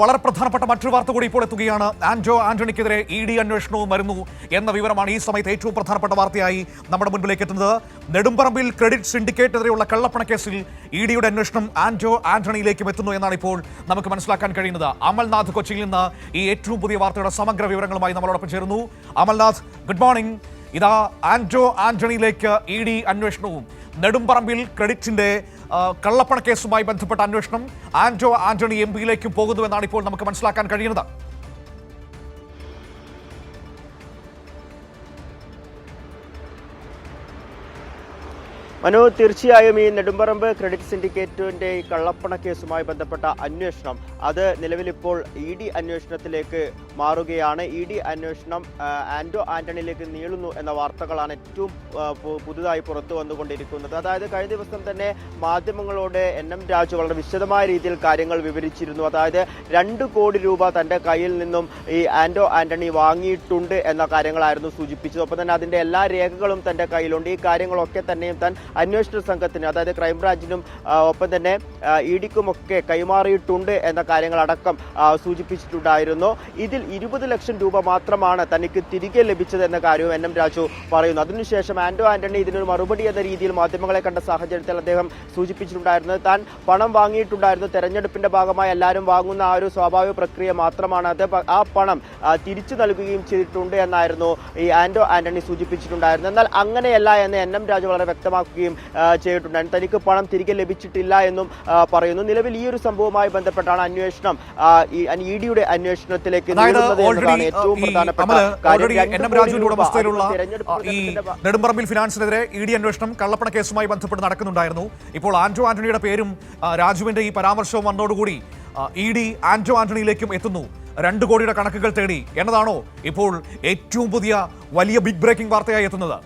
വളരെ പ്രധാനപ്പെട്ട മറ്റൊരു വാർത്ത കൂടി ഇപ്പോൾ എത്തുകയാണ്. ആൻജോ ആന്റണിക്കെതിരെ ഇ ഡി അന്വേഷണവും വരുന്നു എന്ന വിവരമാണ് ഈ സമയത്ത് ഏറ്റവും പ്രധാനപ്പെട്ട വാർത്തയായി നമ്മുടെ മുൻപിലേക്ക് എത്തുന്നത്. നെടുമ്പറമ്പിൽ ക്രെഡിറ്റ് സിൻഡിക്കേറ്റെതിരെയുള്ള കള്ളപ്പണ കേസിൽ ഇ ഡിയുടെ അന്വേഷണം ആൻജോ ആന്റണിയിലേക്കും എത്തുന്നു എന്നാണ് ഇപ്പോൾ നമുക്ക് മനസ്സിലാക്കാൻ കഴിയുന്നത്. അമൽനാഥ് കൊച്ചിയിൽ നിന്ന് ഈ ഏറ്റവും പുതിയ വാർത്തയുടെ സമഗ്ര വിവരങ്ങളുമായി നമ്മളോടൊപ്പം ചേരുന്നു. Amalnath good morning. ഇതാ ആൻജോ ആന്റണിയിലേക്ക് ഇ ഡി അന്വേഷണവും. നെടുമ്പറമ്പിൽ ക്രെഡിറ്റിന്റെ കള്ളപ്പണ കേസുമായി ബന്ധപ്പെട്ട അന്വേഷണം ആന്റോ ആന്റണി എം പിയിലേക്കും പോകുന്നുവെന്നാണ് ഇപ്പോൾ നമുക്ക് മനസ്സിലാക്കാൻ കഴിയുന്നത്. മനു തീർച്ചയായും ഈ നെടുമ്പറമ്പ് ക്രെഡിറ്റ് സിൻഡിക്കേറ്റിന്റെ ഈ കള്ളപ്പണ കേസുമായി ബന്ധപ്പെട്ട അന്വേഷണം അത് നിലവിലിപ്പോൾ ഇ ഡി അന്വേഷണത്തിലേക്ക് മാറുകയാണ്. ഇ ഡി അന്വേഷണം ആൻഡോ ആന്റോ ആന്റണിയിലേക്ക് നീളുന്നു എന്ന വാർത്തകളാണ് ഏറ്റവും പുതുതായി പുറത്തു വന്നുകൊണ്ടിരിക്കുന്നത്. അതായത് കഴിഞ്ഞ ദിവസം തന്നെ മാധ്യമങ്ങളോട് എൻ എം രാജു വളരെ വിശദമായ രീതിയിൽ കാര്യങ്ങൾ വിവരിച്ചിരുന്നു. അതായത് രണ്ട് കോടി രൂപ തന്റെ കയ്യിൽ നിന്നും ഈ ആൻഡോ ആന്റണി വാങ്ങിയിട്ടുണ്ട് എന്ന കാര്യങ്ങളായിരുന്നു സൂചിപ്പിച്ചത്. ഒപ്പം തന്നെ അതിന്റെ എല്ലാ രേഖകളും തന്റെ കയ്യിലുണ്ട്. ഈ കാര്യങ്ങളൊക്കെ തന്നെയും താൻ അന്വേഷണ സംഘത്തിന് അതായത് ക്രൈംബ്രാഞ്ചിനും ഒപ്പം തന്നെ ഇ ഡിക്കുമൊക്കെ കൈമാറിയിട്ടുണ്ട് എന്ന കാര്യങ്ങളടക്കം സൂചിപ്പിച്ചിട്ടുണ്ടായിരുന്നു. ഇതിൽ ഇരുപത് ലക്ഷം രൂപ മാത്രമാണ് തനിക്ക് തിരികെ ലഭിച്ചത് എന്ന കാര്യവും എൻ എം രാജു പറയുന്നു. അതിനുശേഷം ആന്റോ ആന്റണി ഇതിനൊരു മറുപടി എന്ന രീതിയിൽ മാധ്യമങ്ങളെ കണ്ട സാഹചര്യത്തിൽ അദ്ദേഹം സൂചിപ്പിച്ചിട്ടുണ്ടായിരുന്നത് താൻ പണം വാങ്ങിയിട്ടുണ്ടായിരുന്നു. തെരഞ്ഞെടുപ്പിന്റെ ഭാഗമായി എല്ലാവരും വാങ്ങുന്ന ആ ഒരു സ്വാഭാവിക പ്രക്രിയ മാത്രമാണ്. അത് ആ പണം തിരിച്ചു നൽകുകയും ചെയ്തിട്ടുണ്ട് എന്നായിരുന്നു ഈ ആന്റോ ആന്റണി സൂചിപ്പിച്ചിട്ടുണ്ടായിരുന്നത്. എന്നാൽ അങ്ങനെയല്ല എന്ന് എൻ എം രാജു വളരെ വ്യക്തമാക്കുകയും ചെയ്തിട്ടുണ്ട് ചെയ്തിട്ടുണ്ടായിരുന്നു. തനിക്ക് പണം തിരികെ ലഭിച്ചിട്ടില്ല എന്നും പറയുന്നു. നിലവിൽ ഈ ഒരു സംഭവവുമായി ബന്ധപ്പെട്ടാണ് അന്വേഷണം ഇ ഡിയുടെ അന്വേഷണത്തിലേക്ക് അതായത് ഓൾറെഡി പ്രധാനപ്പെട്ട അമൽ ഓൾറെഡി എൻ എം രാജുവിന്റെ ഉടമസ്ഥയിലുള്ള ഈ നെടുമ്പറമ്പിൽ ഫിനാൻസിനെതിരെ ഇ ഡി അന്വേഷണം കള്ളപ്പണ കേസുമായി ബന്ധപ്പെട്ട് നടക്കുന്നുണ്ടായിരുന്നു. ഇപ്പോൾ ആന്റോ ആന്റണിയുടെ പേരും രാജുവിന്റെ ഈ പരാമർശവും വന്നതോടുകൂടി ഇ ഡി ആന്റോ ആന്റണിയിലേക്കും എത്തുന്നു. രണ്ട് കോടിയുടെ കണക്കുകൾ തേടി എന്നതാണോ ഇപ്പോൾ ഏറ്റവും പുതിയ വലിയ ബിഗ് ബ്രേക്കിംഗ് വാർത്തയായി എത്തുന്നത്?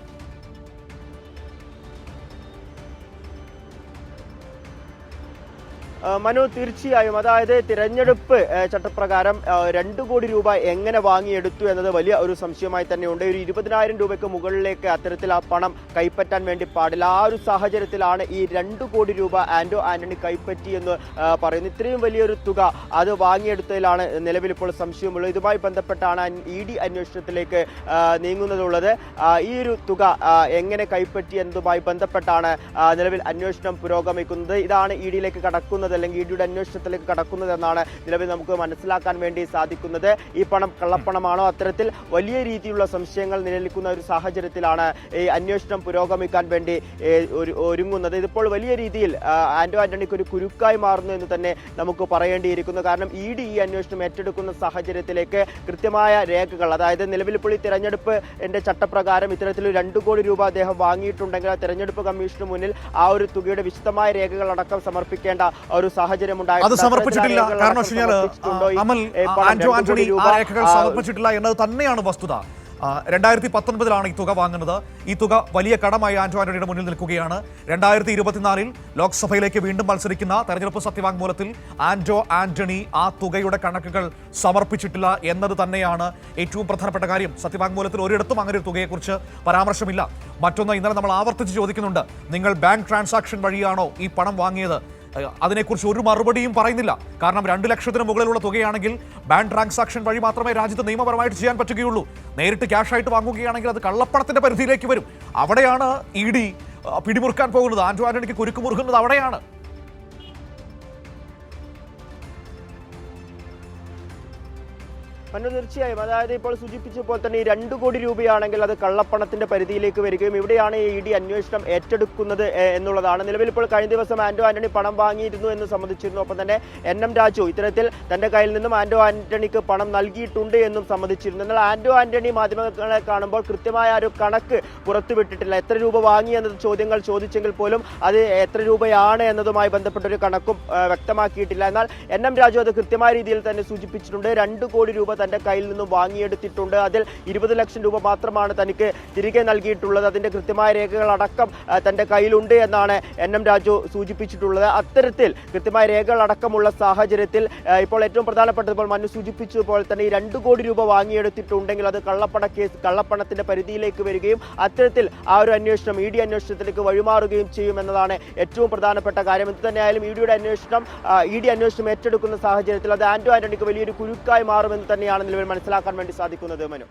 മനു തീർച്ചയായും അതായത് തിരഞ്ഞെടുപ്പ് ചട്ടപ്രകാരം രണ്ട് കോടി രൂപ എങ്ങനെ വാങ്ങിയെടുത്തു എന്നത് വലിയ ഒരു സംശയമായി തന്നെയുണ്ട്. ഒരു ഇരുപതിനായിരം രൂപയ്ക്ക് മുകളിലേക്ക് അത്തരത്തിൽ ആ പണം കൈപ്പറ്റാൻ വേണ്ടി പാടില്ല. ആ ഒരു സാഹചര്യത്തിലാണ് ഈ രണ്ട് കോടി രൂപ ആൻഡോ ആന്റണി കൈപ്പറ്റി എന്ന് പറയുന്നത് പറയുന്നു. ഇത്രയും വലിയൊരു തുക അത് വാങ്ങിയെടുത്തതിലാണ് നിലവിൽ ഇപ്പോൾ സംശയമുള്ളത്. ഇതുമായി ബന്ധപ്പെട്ടാണ് ഇ ഡി അന്വേഷണത്തിലേക്ക് നീങ്ങുന്നതുള്ളത്. ഈ ഒരു തുക എങ്ങനെ കൈപ്പറ്റി എന്നതുമായി ബന്ധപ്പെട്ടാണ് നിലവിൽ അന്വേഷണം പുരോഗമിക്കുന്നത്. ഇതാണ് ഇ ഡിയിലേക്ക് കടക്കുന്നത്. അല്ലെങ്കിൽ ഇ ഡിയുടെ അന്വേഷണത്തിലേക്ക് കടക്കുന്നതെന്നാണ് നിലവിൽ നമുക്ക് മനസ്സിലാക്കാൻ വേണ്ടി സാധിക്കുന്നത്. ഈ പണം കള്ളപ്പണമാണോ? അത്തരത്തിൽ വലിയ രീതിയിലുള്ള സംശയങ്ങൾ നിലനിൽക്കുന്ന ഒരു സാഹചര്യത്തിലാണ് ഈ അന്വേഷണം പുരോഗമിക്കാൻ വേണ്ടി ഒരുങ്ങുന്നത്. ഇതിപ്പോൾ വലിയ രീതിയിൽ ആന്റോ ആന്റണിക്ക് ഒരു കുരുക്കായി മാറുന്നു എന്ന് തന്നെ നമുക്ക് പറയേണ്ടിയിരിക്കുന്നു. കാരണം ഇ ഡി ഈ അന്വേഷണം ഏറ്റെടുക്കുന്ന സാഹചര്യത്തിലേക്ക് കൃത്യമായ രേഖകൾ അതായത് നിലവിൽ ഇപ്പോൾ ഈ തിരഞ്ഞെടുപ്പ് എന്റെ ചട്ടപ്രകാരം ഇത്തരത്തിൽ രണ്ട് കോടി രൂപ അദ്ദേഹം വാങ്ങിയിട്ടുണ്ടെങ്കിൽ ആ തെരഞ്ഞെടുപ്പ് കമ്മീഷന് മുന്നിൽ ആ ഒരു തുകയുടെ വിശദമായ രേഖകൾ അടക്കം സമർപ്പിക്കേണ്ട ഒരു സാഹചര്യം അത് സമർപ്പിച്ചിട്ടില്ല. കാരണം രേഖകൾ വെച്ച് കഴിഞ്ഞാൽ അമൽ ആന്റോ ആന്റണി ആ രേഖകൾ സമർപ്പിച്ചിട്ടില്ല എന്നത് തന്നെയാണ് വസ്തുത. രണ്ടായിരത്തി പത്തൊൻപതിലാണ് ഈ തുക വാങ്ങുന്നത്. ഈ തുക വലിയ കടമായി ആന്റോ ആന്റണിയുടെ മുന്നിൽ നിൽക്കുകയാണ്. രണ്ടായിരത്തി ഇരുപത്തിനാലിൽ ലോക്സഭയിലേക്ക് വീണ്ടും മത്സരിക്കുന്ന തെരഞ്ഞെടുപ്പ് സത്യവാങ്മൂലത്തിൽ ആന്റോ ആന്റണി ആ തുകയുടെ കണക്കുകൾ സമർപ്പിച്ചിട്ടില്ല എന്നത് തന്നെയാണ് ഏറ്റവും പ്രധാനപ്പെട്ട കാര്യം. സത്യവാങ്മൂലത്തിൽ ഒരിടത്തും അങ്ങനെ ഒരു തുകയെക്കുറിച്ച് പരാമർശമില്ല. മറ്റൊന്ന് ഇന്നലെ നമ്മൾ ആവർത്തിച്ച് ചോദിക്കുന്നുണ്ട്. നിങ്ങൾ ബാങ്ക് ട്രാൻസാക്ഷൻ വഴിയാണോ ഈ പണം വാങ്ങിയത്? അതിനെക്കുറിച്ച് ഒരു മറുപടിയും പറയുന്നില്ല. കാരണം രണ്ട് ലക്ഷത്തിന് മുകളിലുള്ള തുകയാണെങ്കിൽ ബാങ്ക് ട്രാൻസാക്ഷൻ വഴി മാത്രമേ രാജ്യത്ത് നിയമപരമായിട്ട് ചെയ്യാൻ പറ്റുകയുള്ളൂ. നേരിട്ട് ക്യാഷ് ആയിട്ട് വാങ്ങുകയാണെങ്കിൽ അത് കള്ളപ്പണത്തിന്റെ പരിധിയിലേക്ക് വരും. അവിടെയാണ് ഇ ഡി പിടിമുറുക്കാൻ പോകുന്നത്. ആൻഡ്രോ ആന്റണിക്ക് കുരുക്ക് മുറുകുന്നത് അവിടെയാണ്. മനു തീർച്ചയായും. അതായത് ഇപ്പോൾ സൂചിപ്പിച്ച പോലെ തന്നെ ഈ രണ്ട് കോടി രൂപയാണെങ്കിൽ അത് കള്ളപ്പണത്തിന്റെ പരിധിയിലേക്ക് വരികയും ഇവിടെയാണ് ഇ ഡി അന്വേഷണം ഏറ്റെടുക്കുന്നത് എന്നുള്ളതാണ്. നിലവിൽ ഇപ്പോൾ കഴിഞ്ഞ ദിവസം ആന്റോ ആന്റണി പണം വാങ്ങിയിരുന്നു എന്ന് സംബന്ധിച്ചിരുന്നു ഒപ്പം തന്നെ എൻ എം രാജു ഇത്തരത്തിൽ തന്റെ കയ്യിൽ നിന്നും ആന്റോ ആന്റണിക്ക് പണം നൽകിയിട്ടുണ്ട് എന്നും സംബന്ധിച്ചിരുന്നു എന്നാൽ ആന്റോ ആന്റണി മാധ്യമങ്ങളെ കാണുമ്പോൾ കൃത്യമായ ഒരു കണക്ക് പുറത്തുവിട്ടിട്ടില്ല. എത്ര രൂപ വാങ്ങി എന്നത് ചോദ്യങ്ങൾ ചോദിച്ചെങ്കിൽ പോലും അത് എത്ര രൂപയാണ് എന്നതുമായി ബന്ധപ്പെട്ട ഒരു കണക്കും വ്യക്തമാക്കിയിട്ടില്ല. എന്നാൽ എൻ എം രാജു അത് കൃത്യമായ രീതിയിൽ തന്നെ സൂചിപ്പിച്ചിട്ടുണ്ട്. രണ്ട് കോടി രൂപ തന്റെ കയ്യിൽ നിന്നും വാങ്ങിയെടുത്തിട്ടുണ്ട്. അതിൽ ഇരുപത് ലക്ഷം രൂപ മാത്രമാണ് തനിക്ക് തിരികെ നൽകിയിട്ടുള്ളത്. അതിന്റെ കൃത്യമായ രേഖകളടക്കം തന്റെ കയ്യിലുണ്ട് എന്നാണ് എൻ എം രാജു സൂചിപ്പിച്ചിട്ടുള്ളത്. അത്തരത്തിൽ കൃത്യമായ രേഖകളടക്കമുള്ള സാഹചര്യത്തിൽ ഇപ്പോൾ ഏറ്റവും പ്രധാനപ്പെട്ടപ്പോൾ മനു സൂചിപ്പിച്ചതുപോലെ തന്നെ ഈ രണ്ട് കോടി രൂപ വാങ്ങിയെടുത്തിട്ടുണ്ടെങ്കിൽ അത് കള്ളപ്പണ കേസ് കള്ളപ്പണത്തിന്റെ പരിധിയിലേക്ക് വരികയും അത്തരത്തിൽ ആ ഒരു അന്വേഷണം ഇ ഡി അന്വേഷണത്തിലേക്ക് വഴിമാറുകയും ചെയ്യും എന്നതാണ് ഏറ്റവും പ്രധാനപ്പെട്ട കാര്യം. എന്ത് തന്നെയായാലും ഇ ഡിയുടെ അന്വേഷണം ഇ ഡി അന്വേഷണം ഏറ്റെടുക്കുന്ന സാഹചര്യത്തിൽ അത് ആന്റോ ആന്റണിക്ക് വലിയൊരു കുരുക്കായി മാറുമെന്ന് തന്നെയാണ് നിലവിൽ മനസ്സിലാക്കാൻ വേണ്ടി സാധിക്കുന്നത് മനു.